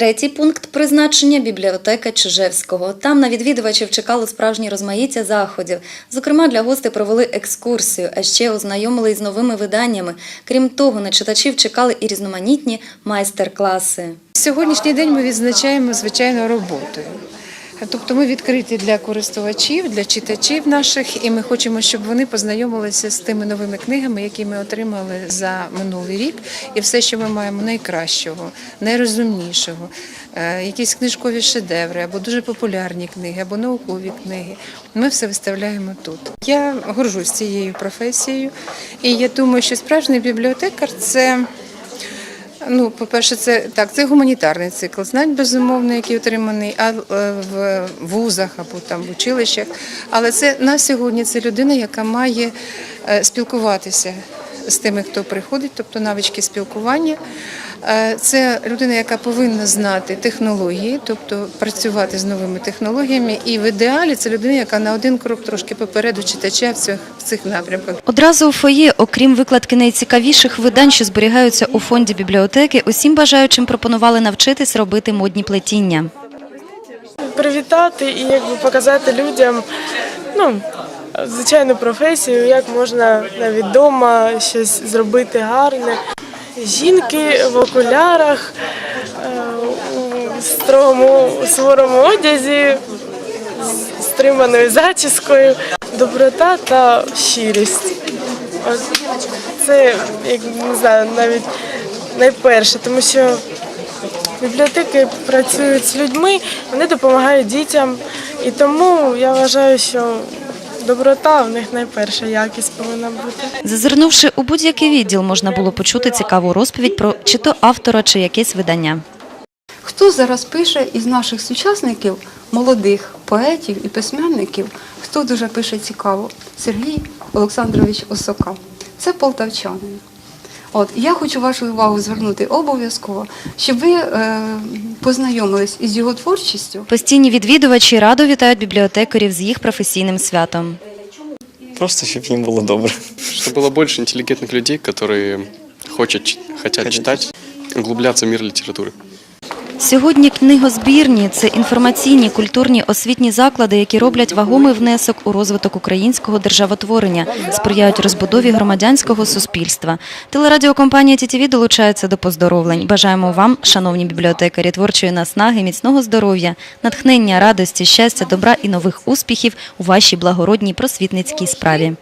Третій пункт призначення бібліотека Чижевського. Там на відвідувачів чекало справжнє розмаїття заходів. Зокрема, для гостей провели екскурсію, а ще ознайомили із новими виданнями. Крім того, на читачів чекали і різноманітні майстер-класи. Сьогоднішній день ми відзначаємо звичайно роботою. Тобто ми відкриті для користувачів, для читачів наших, і ми хочемо, щоб вони познайомилися з тими новими книгами, які ми отримали за минулий рік, і все, що ми маємо найкращого, найрозумнішого, е, якісь книжкові шедеври, або дуже популярні книги, або наукові книги. Ми все виставляємо тут. Я горжусь цією професією, і я думаю, що справжній бібліотекар це. Ну, по-перше, це так, це гуманітарний цикл знань, безумовно, який отриманий а, е, в вузах або там в училищах. Але це на сьогодні це людина, яка має е, спілкуватися з тими, хто приходить, тобто навички спілкування. Е, Це людина, яка повинна знати технології, тобто працювати з новими технологіями. І в ідеалі це людина, яка на один крок трошки попереду читача в цих, в цих напрямках. Одразу у фоє, окрім викладки найцікавіших видань, що зберігаються у фонді бібліотеки, усім бажаючим пропонували навчитись робити модні плетіння. привітати і якби показати людям ну, звичайну професію, як можна навіть вдома щось зробити гарне. Жінки в окулярах, е, у строгому суворому одязі, з стриманою зачіскою, доброта та щирість. Це як не знаю, навіть найперше, тому що Бібліотеки працюють з людьми, вони допомагають дітям. І тому я вважаю, що доброта в них найперша якість повинна бути. Зазирнувши у будь-який відділ, можна було почути цікаву розповідь про чи то автора, чи якесь видання. Хто зараз пише із наших сучасників, молодих поетів і письменників, хто дуже пише цікаво? Сергій Олександрович Осока. Це полтавчанин. От я хочу вашу увагу звернути обов'язково, щоб ви е, познайомились із його творчістю. Постійні відвідувачі радо вітають бібліотекарів з їх професійним святом. Просто щоб їм було добре. Чтобы было больше интеллигентных людей, которые хочет, ч- хотят читать, углубляться в мир литературы. Сьогодні книгозбірні це інформаційні, культурні, освітні заклади, які роблять вагомий внесок у розвиток українського державотворення, сприяють розбудові громадянського суспільства. Телерадіокомпанія ТІТІВІ долучається до поздоровлень. Бажаємо вам, шановні бібліотекарі, творчої наснаги, міцного здоров'я, натхнення, радості, щастя, добра і нових успіхів у вашій благородній просвітницькій справі.